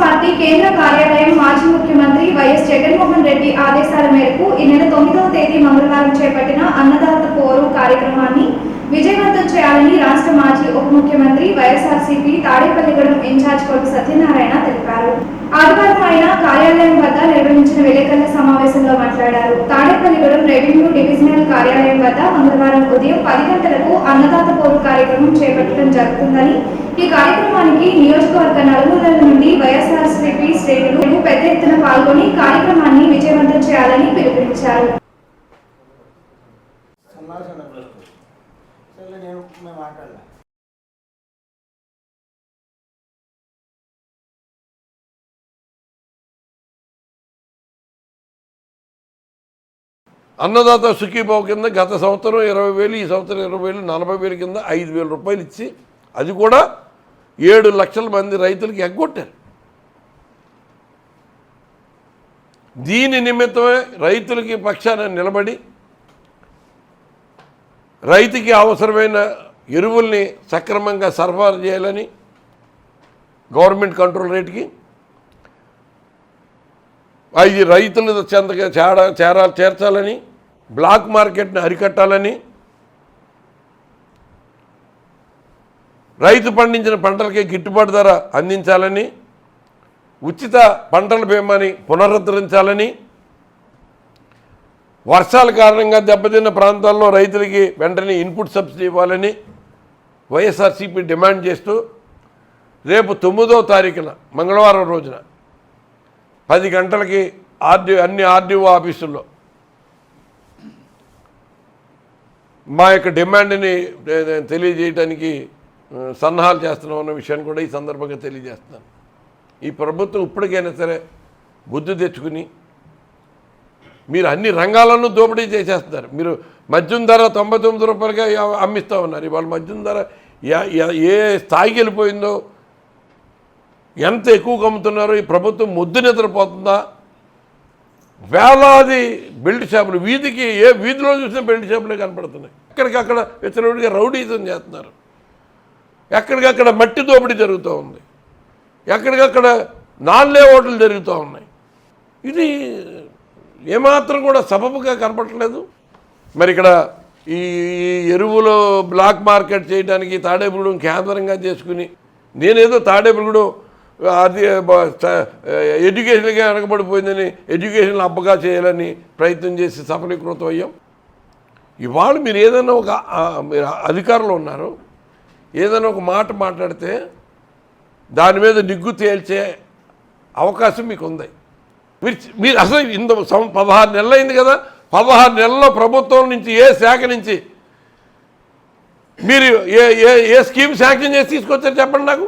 Party కేంద్ర కార్యాలయం మాజీ ముఖ్యమంత్రి వైఎస్ జగన్మోహన్ రెడ్డి ఆదేశాల మేరకు ఈ నెల తొమ్మిదవ తేదీ మంగళవారం చేపట్టిన అన్నదాత పోరు కార్యక్రమాన్ని విజయవంతం చేయాలని రాష్ట్ర మాజీ ఉప ముఖ్యమంత్రి వైఎస్ఆర్సీపీ తాడేపల్లిగూడెం ఇన్ఛార్జ్ కొట్టు సత్యనారాయణ తెలిపారు. ఆదివారం ఆయన కార్యాలయం వద్ద నిర్వహించిన విలేకరుల సమావేశంలో మాట్లాడారు. తాడేపల్లిగూడెం రెవెన్యూ డివిజన్ కార్యాలయం వద్ద మంగళవారం ఉదయం పది గంటలకు అన్నదాత పోరు కార్యక్రమం చేపట్టడం జరుగుతుందని ఈ కార్యక్రమానికి నియోజకవర్గ నలుమూలల నుండి వైఎస్ఆర్సీపీ శ్రేణులు పెద్ద ఎత్తున పాల్గొని కార్యక్రమాన్ని విజయవంతం చేయాలని పిలుపునిచ్చారు. నేను మేము మాట్లాడలే అన్నదాత సుఖీభావ కింద గత సంవత్సరం ఇరవై వేలు ఈ సంవత్సరం ఇరవై వేలు నలభై వేలు కింద ఐదు వేల రూపాయలు ఇచ్చి అది కూడా ఏడు లక్షల మంది రైతులకి ఎగ్గొట్టారు. దీని నిమిత్తమే రైతులకి పక్షాన నిలబడి రైతుకి అవసరమైన ఎరువుల్ని సక్రమంగా సరఫరా చేయాలని గవర్నమెంట్ కంట్రోల్ రేట్కి అవి రైతుల చెంతగా చేర చేరా చేర్చాలని బ్లాక్ మార్కెట్ని అరికట్టాలని రైతు పండించిన పంటలకి గిట్టుబాటు ధర అందించాలని ఉచిత పంటల బీమాని పునరుద్ధరించాలని వర్షాల కారణంగా దెబ్బతిన్న ప్రాంతాల్లో రైతులకి వెంటనే ఇన్పుట్ సబ్సిడీ ఇవ్వాలని వైఎస్ఆర్సీపీ డిమాండ్ చేస్తూ రేపు తొమ్మిదో తారీఖున మంగళవారం రోజున పది గంటలకి ఆర్డీ అన్ని ఆర్డీఓ ఆఫీసుల్లో మా యొక్క డిమాండ్ని తెలియజేయడానికి సన్నాహాలు చేస్తున్నాం అన్న విషయాన్ని కూడా ఈ సందర్భంగా తెలియజేస్తున్నాను. ఈ ప్రభుత్వం ఇప్పటికైనా సరే బుద్ధి తెచ్చుకుని మీరు అన్ని రంగాలను దోపిడీ చేసేస్తున్నారు. మీరు మద్యం ధర తొంభై తొమ్మిది రూపాయలుగా అమ్మిస్తూ ఉన్నారు. ఇవాళ మద్యం ధర ఏ స్థాయికి వెళ్ళిపోయిందో ఎంత ఎక్కువగా కమ్ముతున్నారో ఈ ప్రభుత్వం ముద్దు నిద్రపోతుందా? వేలాది బెల్ట్ షాపులు వీధికి ఏ వీధిలో చూసినా బెల్ట్ షాపులే కనపడుతున్నాయి. ఎక్కడికక్కడ విచ్చలవిడిగా రౌడీజం చేస్తున్నారు. ఎక్కడికక్కడ మట్టి దోపిడీ జరుగుతూ ఉంది. ఎక్కడికక్కడ నాన్లే ఓట్లు జరుగుతూ ఉన్నాయి. ఇది ఏమాత్రం కూడా సబబుగా కనపడట్లేదు. మరి ఇక్కడ ఈ ఈ ఎరువులు బ్లాక్ మార్కెట్ చేయడానికి తాడేపుగూడెం కేంద్రంగా చేసుకుని నేనేదో తాడేపుగూడెం అది బ- ఎడ్యుకేషన్గా వెనకబడిపోయిందని ఎడ్యుకేషన్ అబ్బగా చేయాలని ప్రయత్నం చేసి సఫలీకృతం అయ్యాం. ఇవాళ మీరు ఏదైనా ఒక మీరు అధికారంలో ఉన్నారు ఏదైనా ఒక మాట మాట్లాడితే దాని మీద నిగ్గు తేల్చే అవకాశం మీకు ఉంది మీరు మీరు అసలు ఇంత సం- పదహారు నెలలు అయింది కదా పదహారు నెలల్లో ప్రభుత్వం నుంచి ఏ శాఖ నుంచి మీరు ఏ ఏ ఏ స్కీమ్ శాంక్షన్ చేసి తీసుకొచ్చారు చెప్పండి నాకు?